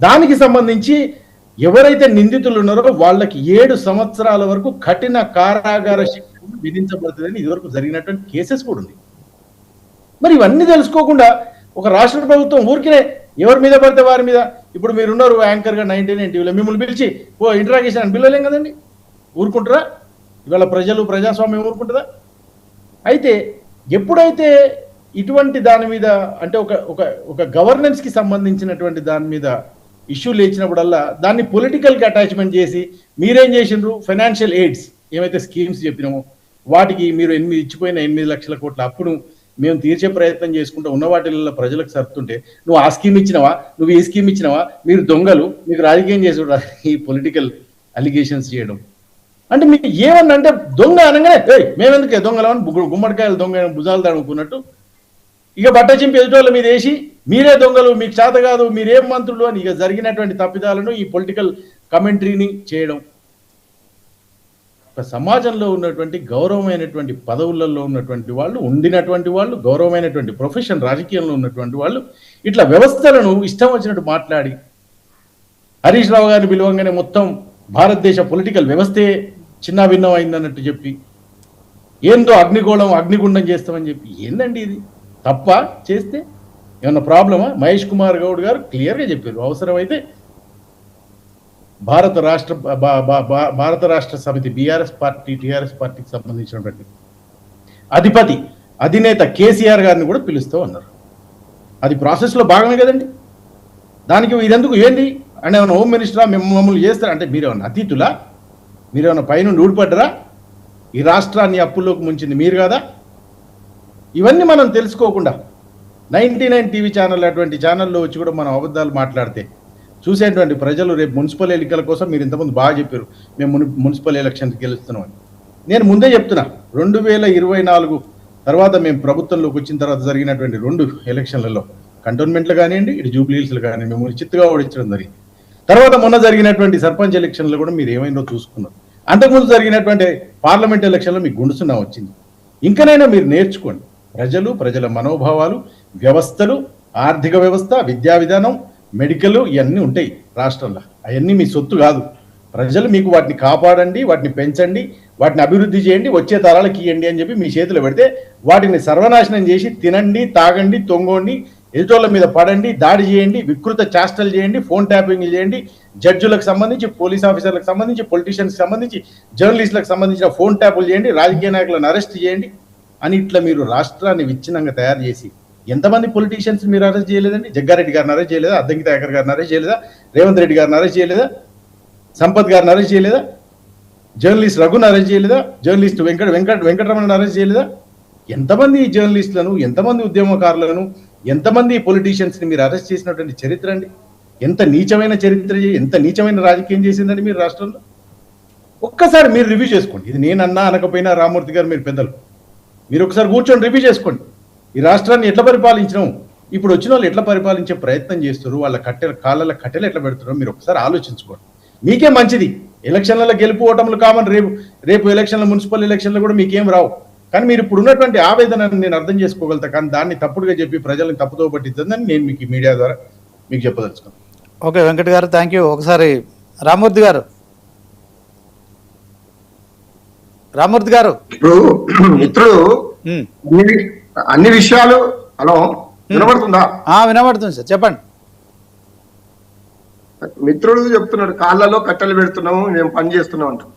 దానికి సంబంధించి ఎవరైతే నిందితులు ఉన్నారో వాళ్ళకి ఏడు సంవత్సరాల వరకు కఠిన కారాగార శిక్ష విధించబడుతుందని ఇదివరకు జరిగినటువంటి కేసెస్ కూడా ఉంది మరి ఇవన్నీ తెలుసుకోకుండా ఒక రాష్ట్ర ప్రభుత్వం ఊరికినే ఎవరి మీద పడితే వారి మీద. ఇప్పుడు మీరున్నారు యాంకర్గా నైన్టీన్ ఎన్టీవీలో మిమ్మల్ని పిలిచి ఓ ఇంటరాగేషన్ అని పిల్లలేం కదండి? ఊరుకుంటారా? ఇవాళ ప్రజలు ప్రజాస్వామ్యం ఊరుకుంటుందా? అయితే ఎప్పుడైతే ఇటువంటి దాని మీద అంటే ఒక ఒక ఒక గవర్నెన్స్కి సంబంధించినటువంటి దాని మీద ఇష్యూ లేచినప్పుడల్లా దాన్ని పొలిటికల్కి అటాచ్మెంట్ చేసి మీరేం చేసిండ్రు? ఫైనాన్షియల్ ఎయిడ్స్ ఏమైతే స్కీమ్స్ చెప్పినామో వాటికి మీరు ఎనిమిది ఇచ్చిపోయిన ఎనిమిది లక్షల కోట్ల అప్పును మేము తీర్చే ప్రయత్నం చేసుకుంటూ ఉన్న వాటిల్లో ప్రజలకు సర్తుంటే నువ్వు ఆ స్కీమ్ ఇచ్చినవా? నువ్వు ఈ స్కీమ్ ఇచ్చినవా? మీరు దొంగలు మీకు రాజకీయం చేసి ఈ పొలిటికల్ అలిగేషన్స్ చేయడం. అంటే మీకు ఏమన్నా అంటే దొంగ అనగానే మేము మేమెందుకే దొంగలు? అని గుమ్మడికాయలు దొంగ భుజాలు తడుముకున్నట్టు ఇక బట్ట చింపి ఎదుటోళ్ళ మీద వేసి మీరే దొంగలు మీకు చేత కాదు మీరేం మంత్రులు అని ఇక జరిగినటువంటి తప్పిదాలను ఈ పొలిటికల్ కమెంటరీని చేయడం. ఒక సమాజంలో ఉన్నటువంటి గౌరవమైనటువంటి పదవులలో ఉన్నటువంటి వాళ్ళు ఉండినటువంటి వాళ్ళు గౌరవమైనటువంటి ప్రొఫెషన్ రాజకీయంలో ఉన్నటువంటి వాళ్ళు ఇట్లా వ్యవస్థలను ఇష్టం వచ్చినట్టు మాట్లాడి హరీష్ రావు గారిని పిలవంగానే మొత్తం భారతదేశ పొలిటికల్ వ్యవస్థే చిన్న భిన్నం అయిందన్నట్టు చెప్పి ఏందో అగ్నిగోళం అగ్నిగుండం చేస్తామని చెప్పి ఏందండి ఇది? తప్ప చేస్తే ఏమన్నా ప్రాబ్లమా? మహేష్ కుమార్ గౌడ్ గారు క్లియర్గా చెప్పారు. అవసరమైతే భారత రాష్ట్ర భారత రాష్ట్ర సమితి బీఆర్ఎస్ పార్టీ టీఆర్ఎస్ పార్టీకి సంబంధించినటువంటి అధిపతి అధినేత కేసీఆర్ గారిని కూడా పిలుస్తూ ఉన్నారు. అది ప్రాసెస్లో భాగమే కదండి. దానికి ఇదెందుకు? ఏంటి? అంటే ఏమైనా హోమ్ మినిస్టరా? మేము మమ్మల్ని చేస్తారా? అంటే మీరేమన్నా అతిథులా? మీరేమైనా పైనుండి ఊడిపడ్డరా? ఈ రాష్ట్రాన్ని అప్పుల్లోకి ముంచింది మీరు కదా? ఇవన్నీ మనం తెలుసుకోకుండా నైంటీ నైన్ టీవీ ఛానల్ అటువంటి ఛానల్లో వచ్చి కూడా మనం అబద్ధాలు మాట్లాడితే చూసేటువంటి ప్రజలు రేపు మున్సిపల్ ఎన్నికల కోసం మీరు ఇంతకుముందు బాగా చెప్పారు. మేము ముని మున్సిపల్ ఎలక్షన్కి గెలుస్తున్నామని. నేను ముందే చెప్తున్నా రెండు వేల ఇరవై నాలుగు తర్వాత మేము ప్రభుత్వంలోకి వచ్చిన తర్వాత జరిగినటువంటి రెండు ఎలక్షన్లలో కంటోన్మెంట్లు కానివ్వండి ఇటు జూబ్లీహిల్స్లు కానివ్వండి మేము చిత్తుగా ఓడించడం జరిగింది. తర్వాత మొన్న జరిగినటువంటి సర్పంచ్ ఎలక్షన్లో కూడా మీరు ఏమైందో చూసుకున్నారు. అంతకుముందు జరిగినటువంటి పార్లమెంట్ ఎలక్షన్లో మీకు గుండుసున్నా వచ్చింది. ఇంకనైనా మీరు నేర్చుకోండి. ప్రజలు ప్రజల మనోభావాలు వ్యవస్థలు ఆర్థిక వ్యవస్థ విద్యా విధానం మెడికల్ ఇవన్నీ ఉంటాయి రాష్ట్రంలో. అవన్నీ మీ సొత్తు కాదు. ప్రజలు మీకు వాటిని కాపాడండి వాటిని పెంచండి వాటిని అభివృద్ధి చేయండి వచ్చే తరాలకు ఇవ్వండి అని చెప్పి మీ చేతిలో పెడితే వాటిని సర్వనాశనం చేసి తినండి తాగండి తొంగోండి ఎదుటోళ్ళ మీద పడండి దాడి చేయండి వికృత చేష్టలు చేయండి ఫోన్ ట్యాపింగ్ చేయండి జడ్జులకు సంబంధించి పోలీస్ ఆఫీసర్లకు సంబంధించి పొలిటీషియన్స్కి సంబంధించి జర్నలిస్టులకు సంబంధించిన ఫోన్ ట్యాపులు చేయండి రాజకీయ నాయకులను అరెస్ట్ చేయండి అని ఇట్లా మీరు రాష్ట్రాన్ని విచ్ఛిన్నంగా తయారు చేసి ఎంతమంది పొలిటీషియన్స్ మీరు అరెస్ట్ చేయలేదండి? జగ్గారెడ్డి గారిని అరెస్ట్ చేయలేదా? అద్దంకి దయాకర్ గారిని అరెస్ట్ చేయలేదా? రేవంత్ రెడ్డి గారిని అరెస్ట్ చేయలేదా? సంపత్ గారిని అరెస్ట్ చేయలేదా? జర్నలిస్ట్ రఘుని అరెస్ట్ చేయలేదా? జర్నలిస్ట్ వెంకట వెంకట వెంకటరమణని అరెస్ట్ చేయలేదా? ఎంతమంది జర్నలిస్టులను ఎంతమంది ఉద్యమకారులను ఎంతమంది పొలిటీషియన్స్ని మీరు అరెస్ట్ చేసినటువంటి చరిత్ర అండి? ఎంత నీచమైన చరిత్ర ఎంత నీచమైన రాజకీయం చేసిందండి మీరు రాష్ట్రంలో? ఒక్కసారి మీరు రివ్యూ చేసుకోండి. ఇది నేను అన్నా అనకపోయినా రామూర్తి గారు మీరు పెద్దలు. మీరు ఒకసారి కూర్చొని రివ్యూ చేసుకోండి. ఈ రాష్ట్రాన్ని ఎట్లా పరిపాలించినాం? ఇప్పుడు వచ్చిన వాళ్ళు ఎట్లా పరిపాలించే ప్రయత్నం చేస్తారు వాళ్ళ కట్టెల కాళ్ళ కట్టెలు ఎట్లా పెడుతున్నారో? మీరు ఒకసారి ఆలోచించుకోండి. మీకే మంచిది. ఎలక్షన్లలో గెలుపు ఓటములు కామన్ రేపు రేపు ఎలక్షన్లు మున్సిపల్ ఎలక్షన్లు కూడా మీకేం రావు. కానీ మీరు ఇప్పుడు ఉన్నటువంటి ఆవేదనను నేను అర్థం చేసుకోగలుగుతా కానీ దాన్ని తప్పుడుగా చెప్పి ప్రజల్ని తప్పుతో పట్టిద్దని నేను మీకు మీడియా ద్వారా మీకు చెప్పదలుచుకున్నాను. ఓకే వెంకట్ గారు థ్యాంక్ యూ ఒకసారి రామూర్తి గారు. రామూర్తి గారు. ఇప్పుడు మిత్రుడు. అన్ని విషయాలు హలో వినబడుతుందా? ఆ, వినబడుతుంది సార్ చెప్పండి. మిత్రుడు చెప్తున్నాడు కాళ్ళలో కట్టెలు పెడుతున్నాము మేము పని చేస్తున్నాం అంటాం.